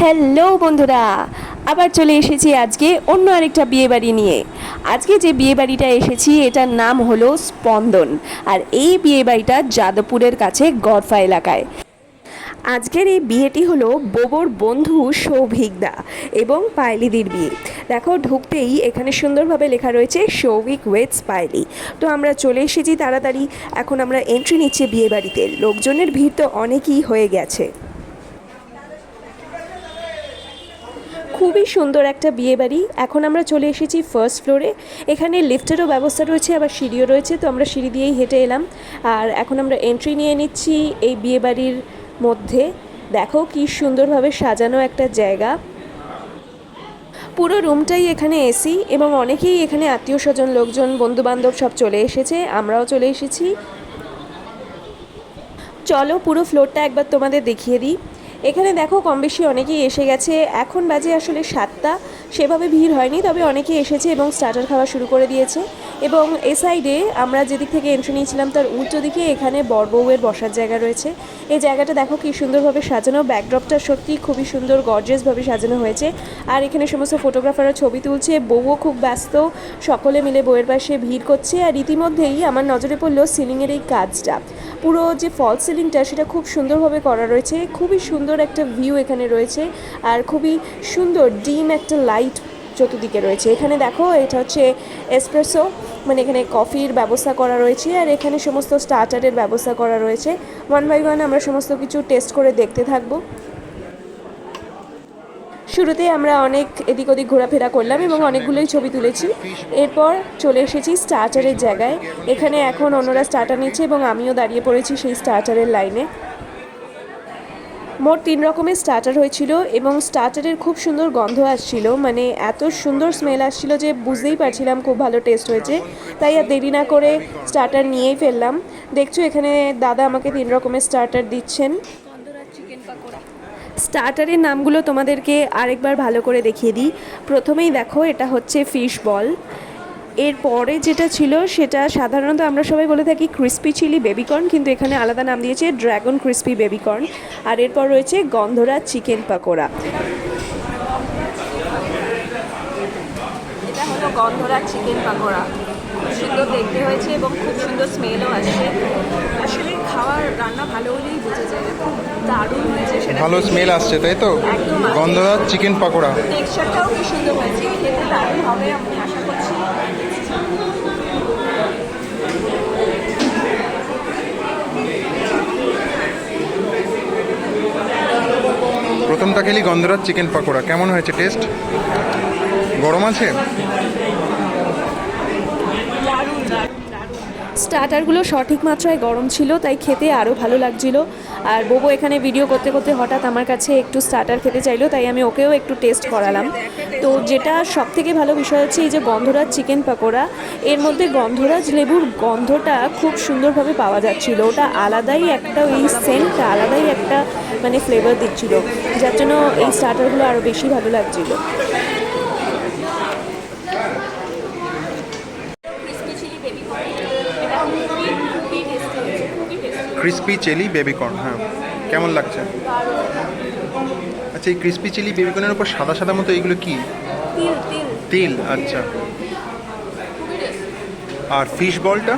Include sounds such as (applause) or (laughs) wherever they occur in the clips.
Hello বন্ধুরা, আবার চলে এসেছি আজকে অন্য আরেকটা বিয়েবাড়ি নিয়ে। আজকে যে বিয়েবাড়িটা এসেছি, এটার নাম হলো স্পন্দন। আর এই বিয়েবাড়িটা যাদবপুরের কাছে গড়ফা এলাকায়। আজকের এই বিয়েটি হলো বোবর বন্ধু সৌভিকদা এবং পায়েলিদির বিয়ে। দেখো, ঢুকতেই এখানে সুন্দরভাবে লেখা রয়েছে সৌভিক ওয়েটস পায়েলি। তো আমরা চলে এসেছি তাড়াতাড়ি। এখন আমরা এন্ট্রি নিচ্ছি বিয়ে বাড়িতে লোকজনের ভিড় তো অনেকই হয়ে গেছে। খুবই সুন্দর একটা বিয়ে বাড়ি এখন আমরা চলে এসেছি ফার্স্ট ফ্লোরে এখানে লিফটেরও ব্যবস্থা রয়েছে, আবার সিঁড়িও রয়েছে, তো আমরা সিঁড়ি দিয়েই হেঁটে এলাম। আর এখন আমরা এন্ট্রি নিয়ে নিচ্ছি এই বিয়ে বাড়ির মধ্যে। দেখো কি সুন্দরভাবে সাজানো একটা জায়গা। পুরো রুমটাই এখানে এসি এবং অনেকেই এখানে আত্মীয় স্বজন লোকজন বন্ধু বান্ধব সব চলে এসেছে। আমরাও চলে এসেছি। চলো পুরো ফ্লোরটা একবার তোমাদের দেখিয়ে দিই। এখানে দেখো কম বেশি অনেকেই এসে গেছে। এখন বাজে আসলে সাতটা। সেভাবে ভিড় হয়নি, তবে অনেকেই এসেছে এবং স্টার্টার খাওয়া শুরু করে দিয়েছে। এবং এ সাইডে আমরা যেদিক থেকে এন্ট্রি নিয়েছিলাম তার উল্টো দিকে এখানে বরবউয়ের বসার জায়গা রয়েছে। এই জায়গাটা দেখো কি সুন্দরভাবে সাজানো। ব্যাকড্রপটা সত্যি খুবই সুন্দর গর্জিয়াসভাবে সাজানো হয়েছে। আর এখানে সমস্ত ফটোগ্রাফাররা ছবি তুলছে। বউও খুব ব্যস্ত। সকলে মিলে বউয়ের পাশে ভিড় করছে। আর ইতিমধ্যেই আমার নজরে পড়ল সিলিংয়ের এই কাজটা। পুরো যে ফল সিলিংটা সেটা খুব সুন্দরভাবে করা রয়েছে। খুবই সুন্দর একটা ভিউ এখানে রয়েছে আর খুবই সুন্দর, ডিম একটা লাইট চতুর্দিকে রয়েছে। এখানে দেখো, এটা হচ্ছে এসপ্রেসো মানে এখানে কফির ব্যবস্থা করা রয়েছে আর এখানে সমস্ত স্টার্টারের ব্যবস্থা করা রয়েছে। ওয়ান বাই ওয়ান আমরা সমস্ত কিছু টেস্ট করে দেখতে থাকব। শুরুতে আমরা অনেক এদিক ওদিক ঘোরাফেরা করলাম এবং অনেকগুলোই ছবি তুলেছি। এরপর চলে এসেছি স্টার্টারের জায়গায়। এখানে এখন অন্যরা স্টার্টার নিচ্ছে এবং আমিও দাঁড়িয়ে পড়েছি সেই স্টার্টারের লাইনে মোট তিন রকমের স্টার্টার হয়েছিল এবং স্টার্টারের খুব সুন্দর গন্ধ আসছিল। মানে এত সুন্দর স্মেল আসছিল যে বুঝতেই পারছিলাম খুব ভালো টেস্ট হয়েছে। তাই আর দেরি না করে স্টার্টার নিয়েই ফেললাম। দেখছ এখানে দাদা আমাকে তিন রকমের স্টার্টার দিচ্ছেন। স্টার্টারের নামগুলো তোমাদেরকে আরেকবার ভালো করে দেখিয়ে দিই। প্রথমেই দেখো, এটা হচ্ছে ফিশ বল এরপরে যেটা ছিল সেটা সাধারণত আমরা সবাই বলে থাকি ক্রিস্পি চিলি বেবিকর্ন কিন্তু এখানে আলাদা নাম দিয়েছে ড্রাগন ক্রিস্পি বেবিকর্ন আর এরপর রয়েছে গন্ধরা চিকেন পাকোড়া। এটা হলো গন্ধরা চিকেন পাকোড়া। খুব সুন্দর দেখতে হয়েছে এবং খুব সুন্দর স্মেলও আসছে। আসলে খাওয়ার রান্না ভালো হলেই বোঝা যায় খুব দারুণ হয়েছে সেটা ভালো স্মেল আসছে তাই তো। গন্ধরাজ চিকেন পাকোড়া। টেক্সচারটাও কি সুন্দর হয়েছে খেতে দারুণ হবে আমি আশা করছি প্রথমটা খেলি গন্ধরাজ চিকেন পাকোড়া। কেমন হয়েছে টেস্ট? গরম আছে? স্টার্টারগুলো সঠিক মাত্রায় গরম ছিল, তাই খেতে আরও ভালো লাগছিল। আর বোবো এখানে ভিডিও করতে করতে হঠাৎ আমার কাছে একটু স্টার্টার খেতে চাইলো, তাই আমি ওকেও একটু টেস্ট করালাম। তো যেটা সব থেকে ভালো বিষয় হচ্ছে এই যে গন্ধরাজ চিকেন পাকোড়া, এর মধ্যে গন্ধরাজ লেবুর গন্ধটা খুব সুন্দরভাবে পাওয়া যাচ্ছিল। ওটা আলাদাই একটা ওই সেন্টটা আলাদাই একটা মানে ফ্লেভার দিচ্ছিল, যার জন্য এই স্টার্টারগুলো আরও বেশি ভালো লাগছিল। ক্রিস্পি চিলি বেবিকর্ন হ্যাঁ। কেমন লাগছে? আচ্ছা এই ক্রিস্পি চিলি বেবিকর্নের উপর সাদা সাদা মতো এইগুলো কি? তিল আচ্ছা। আর ফিশ বলটা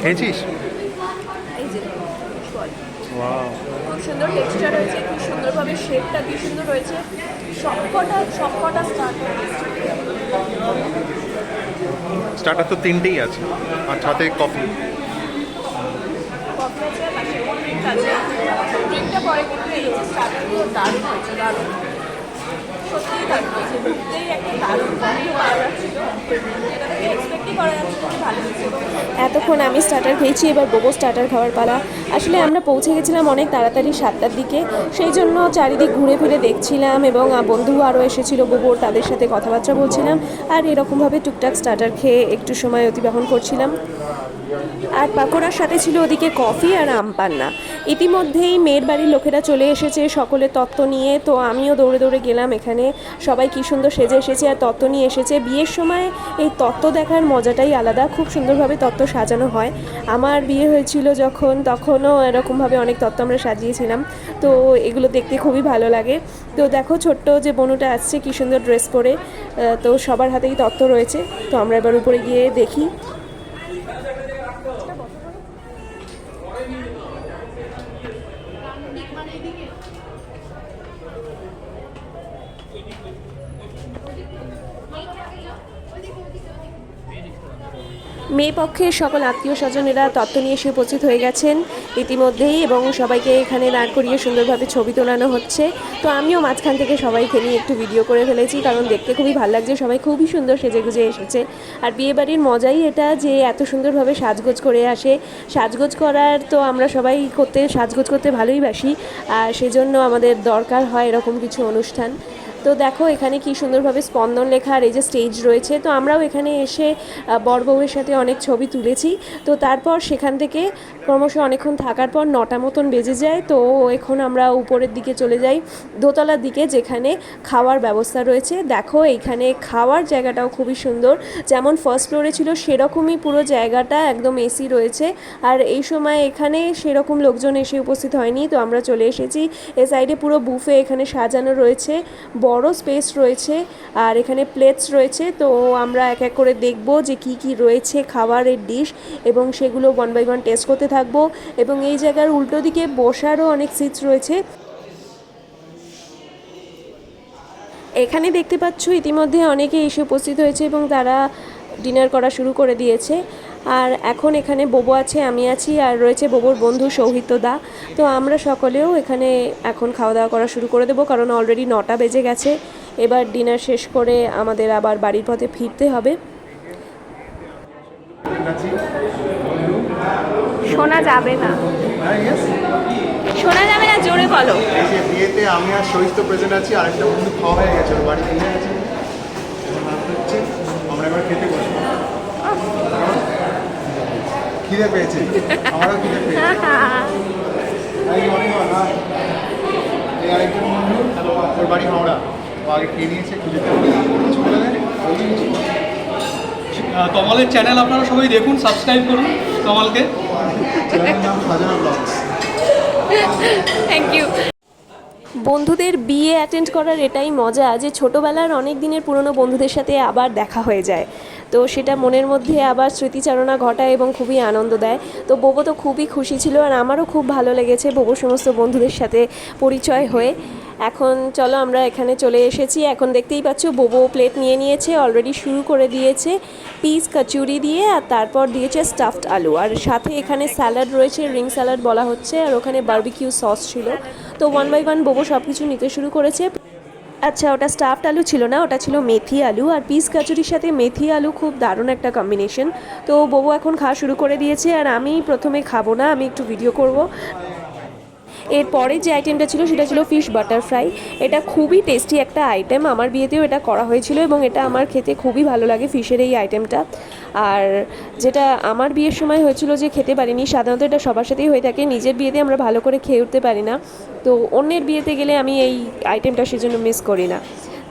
খেয়েছিস? এই যে বল ওয়াও খুব সুন্দর টেক্সচার হয়েছে খুব সুন্দরভাবে শেপটা কি সুন্দর হয়েছে সবকটা সবকটা স্টার্টার স্টার্টার তো তিনটেই আছে। আর সাথে কফি এতক্ষণ আমি স্টার্টার খেয়েছি, এবার বোবো স্টার্টার খাওয়ার পালা। আসলে আমরা পৌঁছে গেছিলাম অনেক তাড়াতাড়ি সাতটার দিকে। সেই জন্য চারিদিক ঘুরে ফিরে দেখছিলাম এবং বন্ধু আরও এসেছিল বোবোর তাদের সাথে কথাবার্তা বলছিলাম। আর এরকমভাবে টুকটাক স্টার্টার খেয়ে একটু সময় অতিবাহন করছিলাম। আর পাকোড়ার সাথে ছিল ওদিকে কফি আর আম পান্না। ইতিমধ্যেই মেয়ের বাড়ির লোকেরা চলে এসেছে সকলে তত্ত্ব নিয়ে। তো আমিও দৌড়ে দৌড়ে গেলাম এখানে। সবাই কি সুন্দর সেজে এসেছে আর তত্ত্ব নিয়ে এসেছে। বিয়ের সময় এই তত্ত্ব দেখার মজাটাই আলাদা। খুব সুন্দরভাবে তত্ত্ব সাজানো হয়। আমার বিয়ে হয়েছিল যখন, তখনও এরকমভাবে অনেক তত্ত্ব আমরা সাজিয়েছিলাম। তো এগুলো দেখতে খুবই ভালো লাগে। তো দেখো ছোট্ট যে বনুটা আসছে, কি সুন্দর ড্রেস পরে। তো সবার হাতেই তত্ত্ব রয়েছে। তো আমরা এবার উপরে গিয়ে দেখি। মেয়ে পক্ষের সকল আত্মীয় স্বজনেরা তত্ত্ব নিয়ে এসে উপস্থিত হয়ে গেছেন। ইতিমধ্যেই এবং সবাইকে এখানে দাঁড় করিয়ে সুন্দরভাবে ছবি তোলানো হচ্ছে। তো আমিও মাঝখান থেকে সবাইকে নিয়ে একটু ভিডিও করে ফেলেছি, কারণ দেখতে খুবই ভালো লাগছে, সবাই খুবই সুন্দর সেজেগুজে এসেছে। আর বিয়েবাড়ির মজাই এটা যে এত সুন্দরভাবে সাজগোজ করে আসে। সাজগোজ করার তো আমরা সবাই করতে, সাজগোজ করতে ভালোই বাসি, আর সেজন্য আমাদের দরকার হয় এরকম কিছু অনুষ্ঠান। তো দেখো, এখানে কি সুন্দরভাবে স্পন্দন লেখা আর এই যে স্টেজ রয়েছে। তো আমরাও এখানে এসে বরবউয়ের বর বউয়ের সাথে অনেক ছবি তুলেছি। তো তারপর সেখান থেকে ক্রমশ অনেকক্ষণ থাকার পর নটা মতন বেজে যায়, তো এখন আমরা উপরের দিকে চলে যাই, দোতলার দিকে যেখানে খাওয়ার ব্যবস্থা রয়েছে। দেখো, এইখানে খাওয়ার জায়গাটাও খুবই সুন্দর। যেমন ফার্স্ট ফ্লোরে ছিল, সেরকমই পুরো জায়গাটা একদম এসি রয়েছে। আর এই সময় এখানে সেরকম লোকজন এসে উপস্থিত হয়নি, তো আমরা চলে এসেছি। এ সাইডে পুরো বুফে এখানে সাজানো রয়েছে। বড় স্পেস রয়েছে আর এখানে প্লেটস রয়েছে, তো আমরা এক এক করে দেখব যে কি কি রয়েছে খাবারের ডিশ এবং সেগুলো ওয়ান বাই ওয়ান টেস্ট করতে থাকব এবং এই জায়গার উল্টো দিকে বসারও অনেক সিটস রয়েছে। এখানে দেখতে পাচ্ছ ইতিমধ্যে অনেকে এসে উপস্থিত হয়েছে এবং তারা ডিনার করা শুরু করে দিয়েছে। আর এখন এখানে বোবো আছে, আমি আছি, আর রয়েছে বোবোর বন্ধু সৌহিত্য দা। তো আমরা সকলেও এখানে এখন খাওয়া দাওয়া করা শুরু করে দেবো, কারণ অলরেডি নটা বেজে গেছে। এবার ডিনার শেষ করে আমাদের আবার বাড়ির পথে ফিরতে হবে। শোনা যাবে না। ইয়েস শোনা যাবে না জোরে বলো। এই যে বিয়েতে আমি আর সহিত প্রেজেন্ট আছি আরেকটা বন্ধু খাওয়া হয়ে গেছে ওর বাড়ি কিনে গেছে। আমরা এবার খেতে বসবো। খিদে পেয়েছে। আমারও খিদে পেয়েছে। এই আরেকজন বন্ধু ওর বাড়ি হাওড়া। ও আগে খেয়ে নিয়েছে খুঁজে কিছু বলে দেয় কমলের চ্যানেল আপনারা সবাই দেখুন সাবস্ক্রাইব করুন কমলকে থ্যাংক ইউ বন্ধুদের বিয়ে অ্যাটেন্ড করার এটাই মজা যে ছোটোবেলার অনেক দিনের পুরনো বন্ধুদের সাথে আবার দেখা হয়ে যায়। তো সেটা মনের মধ্যে আবার স্মৃতিচারণা ঘটায় এবং খুবই আনন্দ দেয়। তো বোবো তো খুবই খুশি ছিল আর আমারও খুব ভালো লেগেছে বোবো সমস্ত বন্ধুদের সাথে পরিচয় হয়ে। এখন চলো আমরা এখানে চলে এসেছি। এখন দেখতেই পাচ্ছ বোবো প্লেট নিয়ে নিয়েছে অলরেডি শুরু করে দিয়েছে পিস কচুরি দিয়ে আর তারপর দিয়েছে স্টাফড আলু। আর সাথে এখানে স্যালাড রয়েছে রিং স্যালাড বলা হচ্ছে, আর ওখানে বারবিকিউ সস ছিল। তো ওয়ান বাই ওয়ান বোবো সব কিছু নিতে শুরু করেছে। আচ্ছা ওটা স্টাফড আলু ছিল না, ওটা ছিল মেথি আলু। আর পিস কচুরির সাথে মেথি আলু খুব দারুণ একটা কম্বিনেশন তো বোবো এখন খাওয়া শুরু করে দিয়েছে, আর আমি প্রথমে খাব না, আমি একটু ভিডিও করব। এরপরে যে আইটেমটা ছিল, সেটা ছিল ফিশ বাটার ফ্রাই এটা খুবই টেস্টি একটা আইটেম আমার বিয়েতেও এটা করা হয়েছিল এবং এটা আমার খেতে খুবই ভালো লাগে ফিশের এই আইটেমটা আর যেটা আমার বিয়ের সময় হয়েছিল যে খেতে পারিনি, সাধারণত এটা সবার সাথেই হয়ে থাকে। নিজের বিয়েতে আমরা ভালো করে খেয়ে উঠতে পারি না। তো অন্যের বিয়েতে গেলে আমি এই আইটেমটা সেজন্য মিস করি না।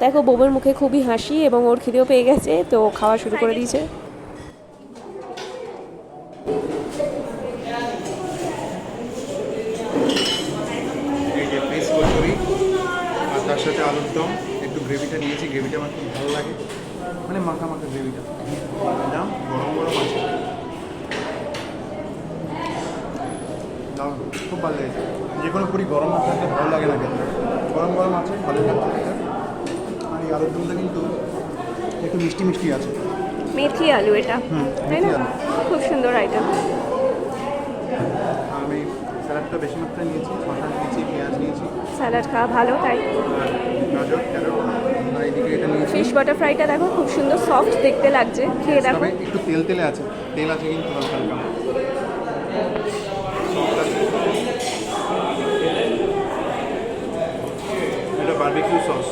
দেখো বোবের মুখে খুবই হাসি এবং ওর খিদেও পেয়ে গেছে, তো খাওয়া শুরু করে দিয়েছে এই যে ফিস কচুরি আর তার সাথে আলুর দম একটু গ্রেভিটা নিয়েছি গ্রেভিটা আমার খুব ভালো লাগে। মানে মাখা মাখা গ্রেভিটা। দাম গরম গরম আছে। দারুণ, খুব ভালো লেগেছে। যে কোনো পুরি গরম না থাকলে ভালো লাগে না খেতে। গরম গরম আছে ভালো লাগছে আর এই আলুর দমটা কিন্তু একটু মিষ্টি মিষ্টি আছে। মেথি আলু এটা তাই না? খুব সুন্দর আইটেম স্যালাডটা বেশি মাত্রায় নিয়েছি? শসা নিয়েছি পেঁয়াজ নিয়েছি। স্যালাড খাওয়া ভালো তাই। গাজর ক্যারট আর এইদিকে এটা নিয়েছি। ফিশ বাটার ফ্রাইটা দেখো খুব সুন্দর সফট দেখতে লাগছে। খেয়ে দেখো। একটু তেল তেলে আছে। তেল আছে কিন্তু হালকা হালকা। এটা বারবিকিউ সস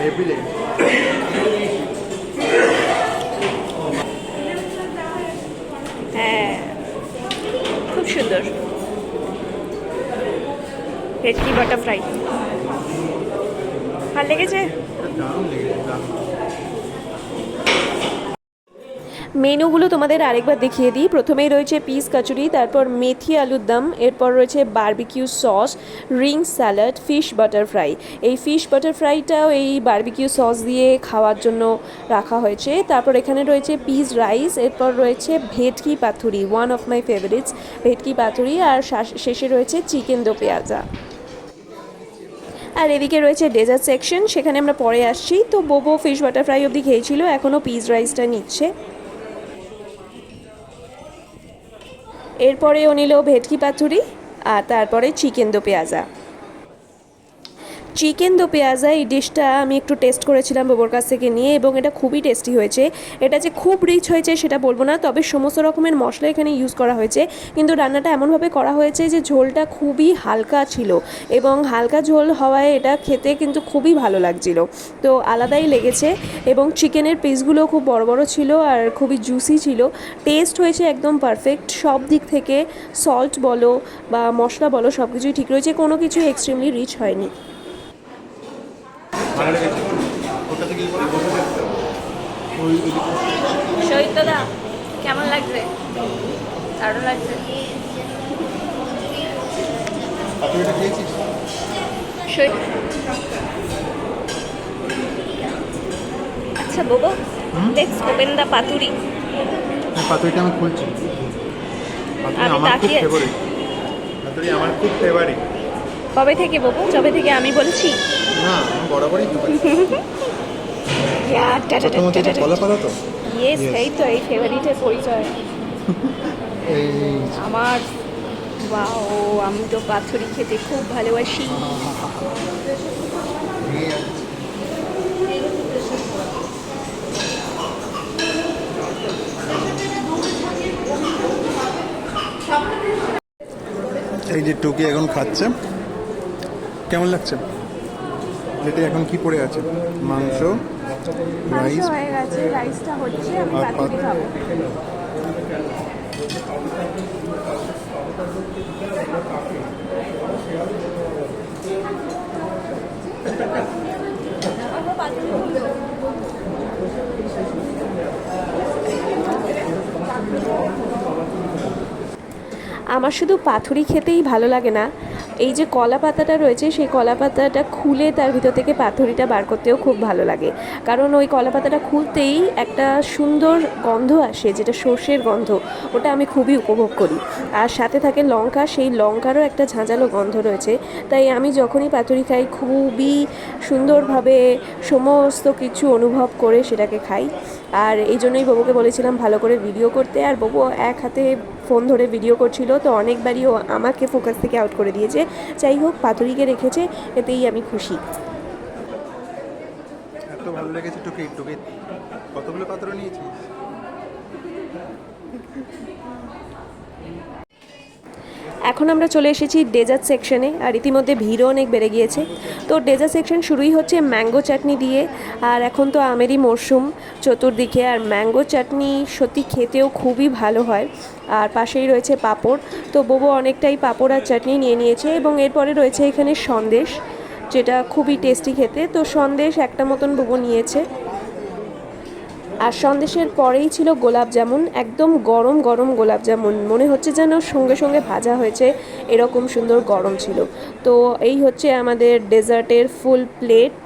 হেভি লেগেছে সুন্দর। ভেটকি বাটারফ্রাই ভালো লেগেছে? দারুণ লেগেছে দারুণ মেনুগুলো তোমাদের আরেকবার দেখিয়ে দিই। প্রথমেই রয়েছে পিস কচুরি তারপর মেথি আলুর দম, এরপর রয়েছে barbecue sauce ring salad fish butter fry এই ফিশ বাটার ফ্রাইটাও এই বারবিকিউ সস দিয়ে খাওয়ার জন্য রাখা হয়েছে। তারপর এখানে রয়েছে পিস রাইস এরপর রয়েছে ভেটকি পাথুরি ওয়ান অফ মাই ফেভারিটস ভেটকি পাথুরি আর শেষে রয়েছে চিকেন দো পেঁয়াজা। আর এদিকে রয়েছে ডেজার্ট সেকশন সেখানে আমরা পরে আসছি। তো বোবো ফিশ বাটার ফ্রাই অবধি খেয়েছিল এখনও পিস রাইসটা নিচ্ছে। এরপরে ও নিল ভেটকি পাতুরি আর তারপরে চিকেন দো পেঁয়াজা। চিকেন দো পেঁয়াজা, এই ডিশটা আমি একটু টেস্ট করেছিলাম বাবুর কাছ থেকে নিয়ে এবং এটা খুবই টেস্টি হয়েছে। এটা যে খুব রিচ হয়েছে সেটা বলব না, তবে সমস্ত রকমের মশলা এখানে ইউজ করা হয়েছে। কিন্তু রান্নাটা এমনভাবে করা হয়েছে যে ঝোলটা খুবই হালকা ছিল এবং হালকা ঝোল হওয়ায় এটা খেতে কিন্তু খুবই ভালো লাগছিল। তো আলাদাই লেগেছে এবং চিকেনের পিসগুলো খুব বড় বড় ছিল আর খুবই জুসি ছিল। টেস্ট হয়েছে একদম পারফেক্ট সব দিক থেকে সল্ট বলো বা মশলা বলো সব কিছুই ঠিক রয়েছে। কোনো কিছুই এক্সট্রিমলি রিচ হয়নি। ওই সৈত্যদা কেমন লাগছে? দারুণ লাগছে। আচ্ছা বাবু লেটস ওপেন দ্য পাতুরি। হ্যাঁ পাতুরিটা আমি খুলছি। আমি আমার খুব ফেভারিট পাতুরি আমার খুব ফেভারিট কবে থেকে বাবু? যবে থেকে আমি বলছি? না আমি বরাবরই (laughs) ইয়েস এই তো এই ফেভারিটের পরিচয়। (laughs) এই আমার ওয়াও আমি তো পাথুরি খেতে খুব ভালোবাসি। এই যে টুকি এখন খাচ্ছে। কেমন লাগছে? যেটা এখন কি পড়ে আছে? মাংস রাইস? হয়ে গেছে রাইসটা হচ্ছে আমি আর পাতুরি পাত- খাব। (laughs) আমার শুধু পাথুরি খেতেই ভালো লাগে না। এই যে কলা পাতাটা রয়েছে, সেই কলা পাতাটা খুলে তার ভিতর থেকে পাথুরিটা বার করতেও খুব ভালো লাগে। কারণ ওই কলা পাতাটা খুলতেই একটা সুন্দর গন্ধ আসে, যেটা সর্ষের গন্ধ, ওটা আমি খুবই উপভোগ করি। আর সাথে থাকে লঙ্কা, সেই লঙ্কারও একটা ঝাঁঝালো গন্ধ রয়েছে। তাই আমি যখনই পাতুরি খাই, খুবই সুন্দরভাবে সমস্ত কিছু অনুভব করে সেটাকে খাই। আর এই জন্যই বাবুকে বলেছিলাম ভালো করে ভিডিও করতে। আর বাবু এক হাতে ফোন ধরে ভিডিও করছিল, তো অনেকবারই ও আমাকে ফোকাস থেকে আউট করে দিয়েছে। যাই হোক পাথরিকে রেখেছে, এতেই আমি খুশি। এত ভালো লেগেছে কতগুলো নিয়েছিস? এখন আমরা চলে এসেছি ডেজার্ট সেকশনে আর ইতিমধ্যে ভিড়ও অনেক বেড়ে গিয়েছে। তো ডেজার্ট সেকশন শুরুই হচ্ছে ম্যাঙ্গো চাটনি দিয়ে, আর এখন তো আমেরই মরশুম চতুর্দিকে, আর ম্যাঙ্গো চাটনি সত্যি খেতেও খুবই ভালো হয়। আর পাশেই রয়েছে পাঁপড়, তো বোবো অনেকটাই পাঁপড় আর চাটনি নিয়ে নিয়েছে, এবং এরপরে রয়েছে এখানে সন্দেশ, যেটা খুবই টেস্টি খেতে। তো সন্দেশ একটা মতন বোবো নিয়েছে। আর সন্দেশের পরেই ছিল গোলাপ জামুন, একদম গরম গরম গোলাপ জামুন। মনে হচ্ছে যেন সঙ্গে সঙ্গে ভাজা হয়েছে, এরকম সুন্দর গরম ছিল। তো এই হচ্ছে আমাদের ডেজার্টের ফুল প্লেট।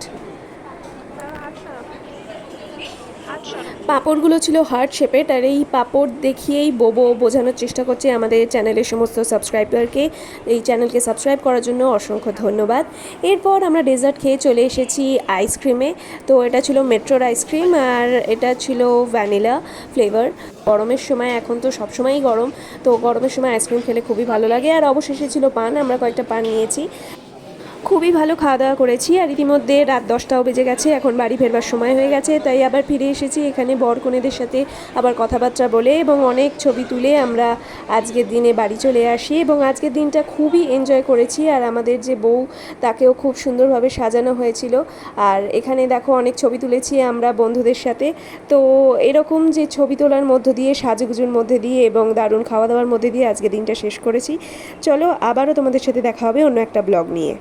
পাঁপড়গুলো ছিল হার্ট শেপের আর এই পাঁপড় দেখিয়েই বোবো বোঝানোর চেষ্টা করছে আমাদের চ্যানেলের সমস্ত সাবস্ক্রাইবারকে এই চ্যানেলকে সাবস্ক্রাইব করার জন্য অসংখ্য ধন্যবাদ। এরপর আমরা ডেজার্ট খেয়ে চলে এসেছি আইসক্রিমে তো এটা ছিল মেট্রোর আইসক্রিম আর এটা ছিল ভ্যানিলা ফ্লেভার গরমের সময় এখন তো সবসময়ই গরম। তো গরমের সময় আইসক্রিম খেলে খুবই ভালো লাগে। আর অবশেষে ছিল পান। আমরা কয়েকটা পান নিয়েছি। খুবই ভালো খাওয়া দাওয়া করেছি আর ইতিমধ্যে রাত দশটাও বেজে গেছে, এখন বাড়ি ফেরবার সময় হয়ে গেছে, তাই আবার ফিরে এসেছি এখানে বর কনেদের সাথে আবার কথাবার্তা বলে এবং অনেক ছবি তুলে আমরা আজকের দিনে বাড়ি চলে আসি এবং আজকের দিনটা খুবই এনজয় করেছি আর আমাদের যে বউ তাকেও খুব সুন্দরভাবে সাজানো হয়েছিল। আর এখানে দেখো অনেক ছবি তুলেছি আমরা বন্ধুদের সাথে। তো এরকম যে ছবি তোলার মধ্য দিয়ে, সাজুগুজুর মধ্যে দিয়ে এবং দারুণ খাওয়া দাওয়ার মধ্যে দিয়ে আজকে দিনটা শেষ করেছি। চলো আবারও তোমাদের সাথে দেখা হবে অন্য একটা ব্লগ নিয়ে।